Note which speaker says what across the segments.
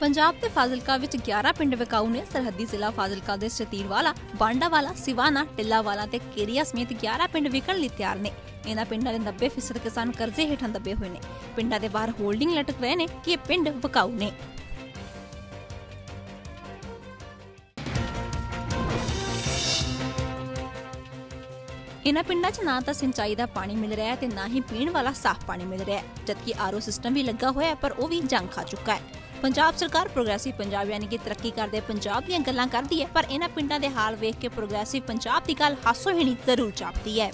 Speaker 1: ਪੰਜਾਬ ਤੇ ਫਾਜ਼ਿਲਕਾ ਵਿੱਚ 11 ਪਿੰਡ ਵਿਕਾਊ ਨੇ ਸਰਹੱਦੀ ਜ਼ਿਲ੍ਹਾ ਫਾਜ਼ਿਲਕਾ ਦੇ ਸਤੀਰਵਾਲਾ, ਬਾਂਡਾਵਾਲਾ, ਸਿਵਾਨਾ, ਟਿੱਲਾਵਾਲਾ ਤੇ ਕੇਰੀਆ ਸਮੇਤ 11 ਪਿੰਡ ਵਿਕਣ ਲਈ ਤਿਆਰ ਨੇ। ਇਹਨਾਂ ਪਿੰਡਾਂ ਦੇ 90% ਕਿਸਾਨ ਕਰਜ਼ੇ ਹੇਠਾਂ ਦੱਬੇ ਹੋਏ ਨੇ। ਪਿੰਡਾਂ ਦੇ ਬਾਹਰ ਹੋਲਡਿੰਗ ਲਟਕ ਰਹੇ ਨੇ ਕਿ ਇਹ ਪਿੰਡ ਵਿਕਾਊ ਨੇ। ਇਹਨਾਂ ਪਿੰਡਾਂ 'ਚ ਨਾ ਤਾਂ ਸਿੰਚਾਈ ਦਾ ਪਾਣੀ ਮਿਲ ਰਿਹਾ ਹੈ ਤੇ ਨਾ ਹੀ ਪੀਣ ਵਾਲਾ ਸਾਫ਼ ਪਾਣੀ ਮਿਲ ਰਿਹਾ ਹੈ ਜਦਕਿ ਆਰਓ ਸਿਸਟਮ ਵੀ ਲੱਗਾ ਹੋਇਆ ਹੈ ਪਰ ਉਹ ਵੀ ਜੰਗ ਖਾ ਚੁੱਕਾ ਹੈ ਪੰਜਾਬ ਸਰਕਾਰ ਪ੍ਰੋਗਰੈਸਿਵ ਪੰਜਾਬ ਯਾਨੀ ਕਿ ਤਰੱਕੀ ਕਰਦੇ ਪੰਜਾਬ ਦੀਆਂ ਗੱਲਾਂ ਕਰਦੀ ਹੈ, ਪਰ ਇਹਨਾਂ ਪਿੰਡਾਂ ਦੇ ਹਾਲ ਵੇਖ ਕੇ ਪ੍ਰੋਗਰੈਸਿਵ ਪੰਜਾਬ ਦੀ ਗੱਲ ਹਾਸੋਹੀਣੀ ਜ਼ਰੂਰ ਚਾਪਦੀ ਹੈ।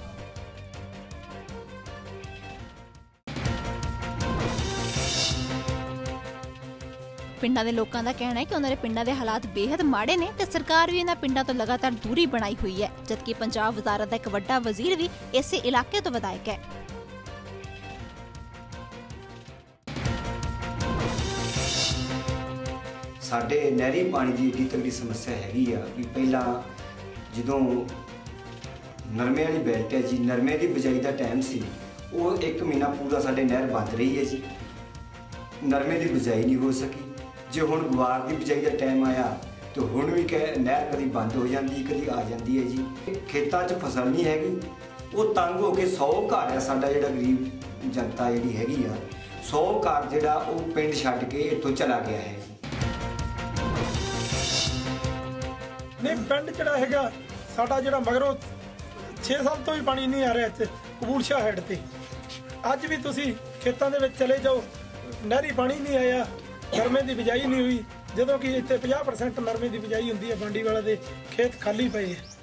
Speaker 1: ਪਿੰਡਾਂ ਦੇ ਲੋਕਾਂ ਦਾ ਕਹਿਣਾ ਹੈ ਕਿ ਉਹਨਾਂ ਦੇ ਪਿੰਡਾਂ ਦੇ ਹਾਲਾਤ ਬੇहद ਮਾੜੇ ਨੇ ਤੇ ਸਰਕਾਰ ਵੀ ਇਹਨਾਂ ਪਿੰਡਾਂ ਤੋਂ ਲਗਾਤਾਰ ਦੂਰੀ ਬਣਾਈ ਹੋਈ ਹੈ, ਜਦਕਿ ਪੰਜਾਬ ਵਜ਼ਾਰਤ ਦਾ ਇੱਕ ਵੱਡਾ ਵਜ਼ੀਰ ਵੀ ਇਸੇ ਇਲਾਕੇ ਤੋਂ ਵਿਧਾਇਕ ਹੈ।
Speaker 2: ਸਾਡੇ ਨਹਿਰੀ ਪਾਣੀ ਦੀ ਏਡੀ ਤਗੜੀ ਸਮੱਸਿਆ ਹੈਗੀ ਆ ਵੀ ਪਹਿਲਾਂ ਜਦੋਂ ਨਰਮੇ ਵਾਲੀ ਬੈਲਟ ਹੈ ਜੀ, ਨਰਮੇ ਦੀ ਬਿਜਾਈ ਦਾ ਟਾਈਮ ਸੀ, ਉਹ ਇੱਕ ਮਹੀਨਾ ਪੂਰਾ ਸਾਡੇ ਨਹਿਰ ਬੰਦ ਰਹੀ ਹੈ ਜੀ। ਨਰਮੇ ਦੀ ਬਿਜਾਈ ਨਹੀਂ ਹੋ ਸਕੀ। ਜੇ ਹੁਣ ਗੁਆਰ ਦੀ ਬਿਜਾਈ ਦਾ ਟਾਈਮ ਆਇਆ, ਤੇ ਹੁਣ ਵੀ ਕਿ ਨਹਿਰ ਕਦੀ ਬੰਦ ਹੋ ਜਾਂਦੀ, ਕਦੀ ਆ ਜਾਂਦੀ ਹੈ ਜੀ। ਖੇਤਾਂ 'ਚ ਫਸਲ ਨਹੀਂ ਹੈਗੀ। ਉਹ ਤੰਗ ਹੋ ਕੇ 100 ਘਰ ਆ ਸਾਡਾ ਜਿਹੜਾ ਗਰੀਬ ਜਨਤਾ ਜਿਹੜੀ ਹੈਗੀ ਆ 100 ਘਰ ਜਿਹੜਾ ਉਹ ਪਿੰਡ ਛੱਡ ਕੇ ਇੱਥੋਂ ਚਲਾ ਗਿਆ ਹੈ
Speaker 3: ਨਹੀਂ, ਪਿੰਡ ਜਿਹੜਾ ਹੈਗਾ? ਸਾਡਾ ਜਿਹੜਾ ਮਗਰੋਂ 6 ਸਾਲ ਤੋਂ ਵੀ ਪਾਣੀ ਨਹੀਂ ਆ ਰਿਹਾ ਇੱਥੇ ਕਬੂਲਸ਼ਾ ਹੈਡ ਤੇ। ਅੱਜ ਵੀ ਤੁਸੀਂ ਖੇਤਾਂ ਦੇ ਵਿੱਚ ਚਲੇ ਜਾਓ, ਨਹਿਰੀ ਪਾਣੀ ਨਹੀਂ ਆਇਆ, ਨਰਮੇ ਦੀ ਬਿਜਾਈ ਨਹੀਂ ਹੋਈ। ਜਦੋਂ ਕਿ ਇੱਥੇ 50% ਨਰਮੇ ਦੀ ਬਿਜਾਈ ਹੁੰਦੀ ਹੈ ਬਾਂਡੀ ਵਾਲਾ ਦੇ ਖੇਤ ਖਾਲੀ ਪਏ ਹੈ